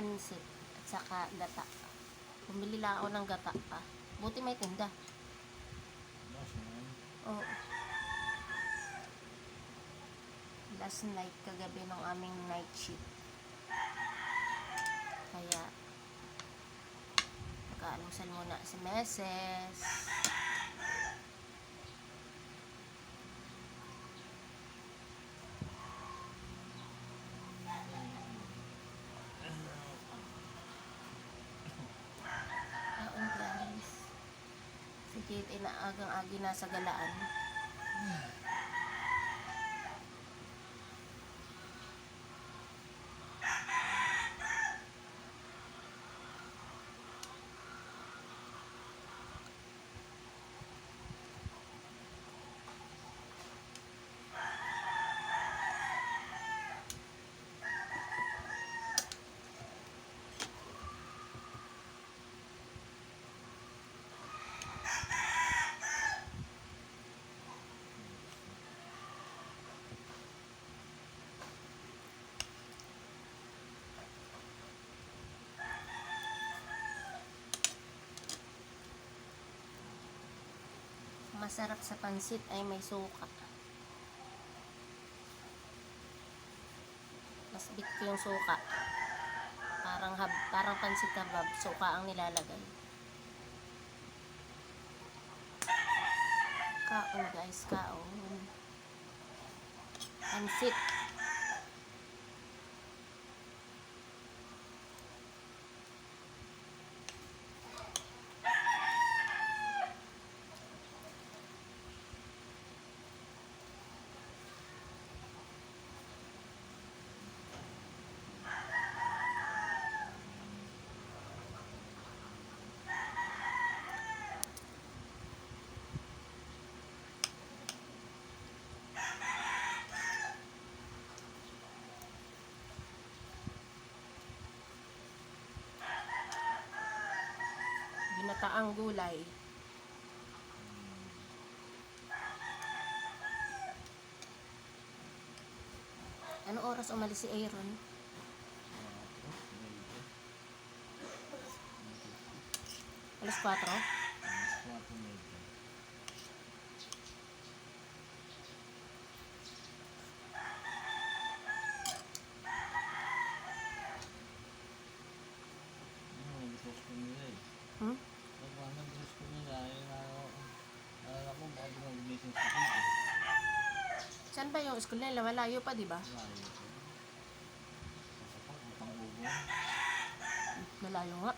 pansit at saka gata. Bumili lang ako ng gata pa. Buti may tinda. Oo. Last night, kagabi ng aming night shift. Kaya, nag-aalusal muna si Meses. Oo guys. Ay naagang-agi nasa galaan. Masarap sa pansit ay may suka. Mas ko yung suka. Parang hab, parang pansit habab, suka ang nilalagay. Kaon guys, kaon. Pansit. Ginataang gulay. Ano oras umalis si Aaron? Alas 4? Quatro medyo. Ano, nag-post ko nila eh. Hmm? Pag nag-post ko nila, ayun na ako. Alala ko, baka di mo gumising sa video. Saan ba yung school nila? Malayo pa, di ba? Malayo nga.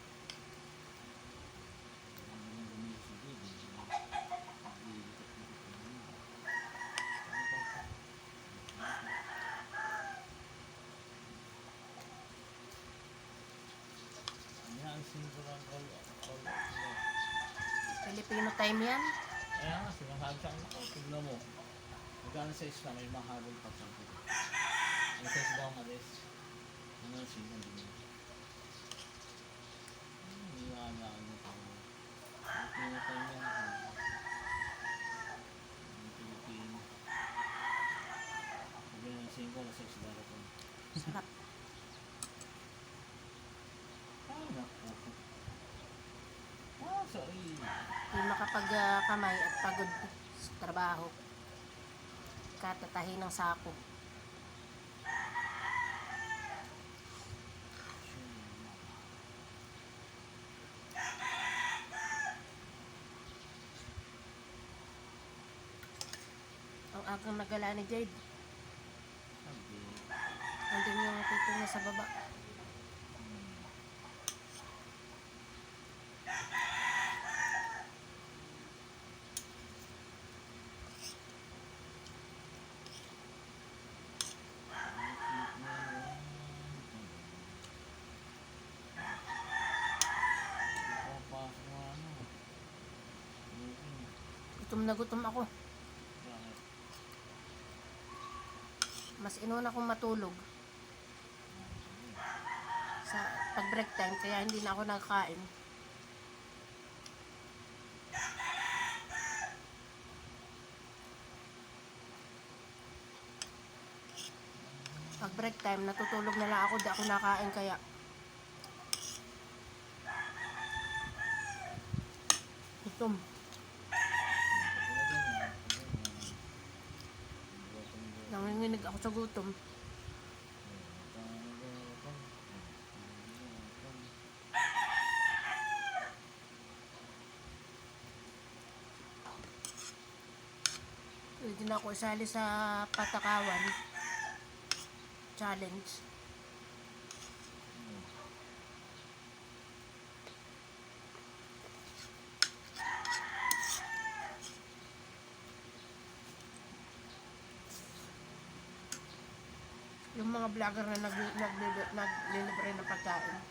Filipino time yan. Kaya nga, sinasabi sa akin, oh, tignan mo. Magkano sa isla, may mahabol pa sa akin. Ang sa isla ang alis. Ano ang sino din yun? Hindi na ano ano pa. Pilipino pa yun yan. Ang Pilipino. Sabi ng singko, nasa isla rin ko. Sarap. Ah, naku. Ah, sorry. Di makapag-kamay at pagod sa trabaho. Katatahi ng sako. Ang agang nagala ni Jade. Andun yung tito niya sa baba. Gutom na gutom ako. Mas inuna akong matulog. Sa pag break time, kaya hindi na ako nagkain. Pag break time, natutulog na lang ako, di ako nakain kaya. Gutom. Gutom. Nanginginig ako sa gutom. Pwede na ako isali sa patakawan. Challenge. Yung mga vlogger na nag, nag, naglilibre ng pagkain.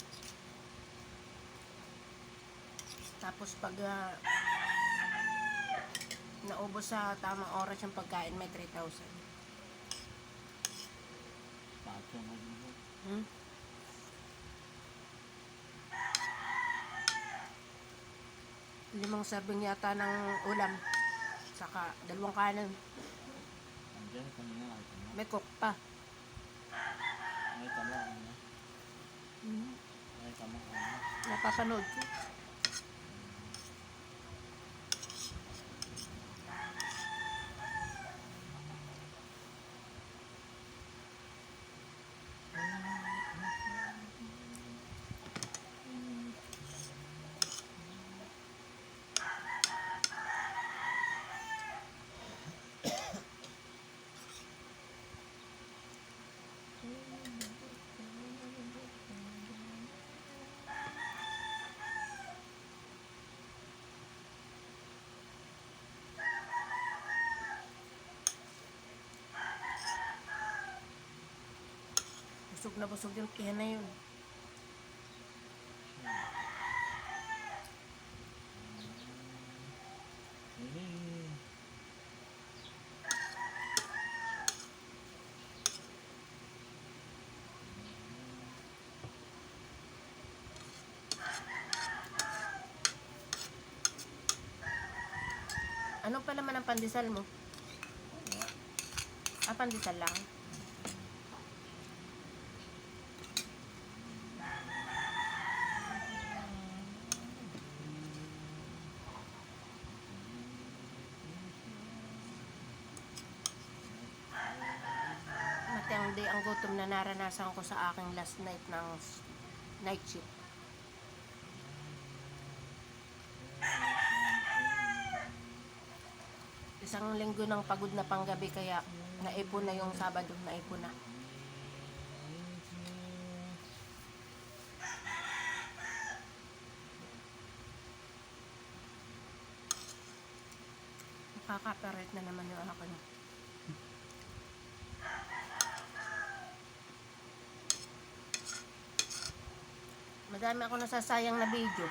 Tapos pag ah, naubos sa tamang oras yung pagkain, may 3,000. Hmm? Limang serving yata ng ulam. Saka dalawang kanan. May cook pa. Hmm. Napapanood ko. Busog na busog yung tiyan na yun. Ano pa naman ang pandesal mo? Ah, pandesal lang. Matang day ang gutom na naranasan ko sa aking last night ng night shift. Isang linggo ng pagod na panggabi kaya naipon na yung Sabado, naipon na. Nakaka-operate na naman yung akin. Madami ako nasasayang na video.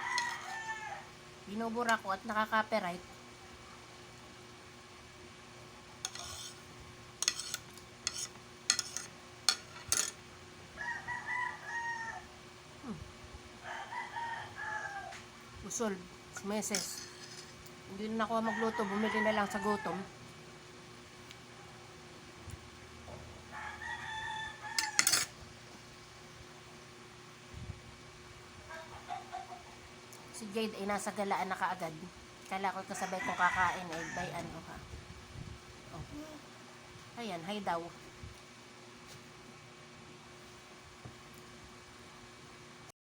Binubura ko at nakaka-copyright. Hmm. Usol, meses. Hindi na ako magluto, bumili na lang sa gutom. Si Jade ay nasa galaan na kaagad. Kala ko kasabay kong kakain ay by ano ka. Oh. Ayan, hi daw.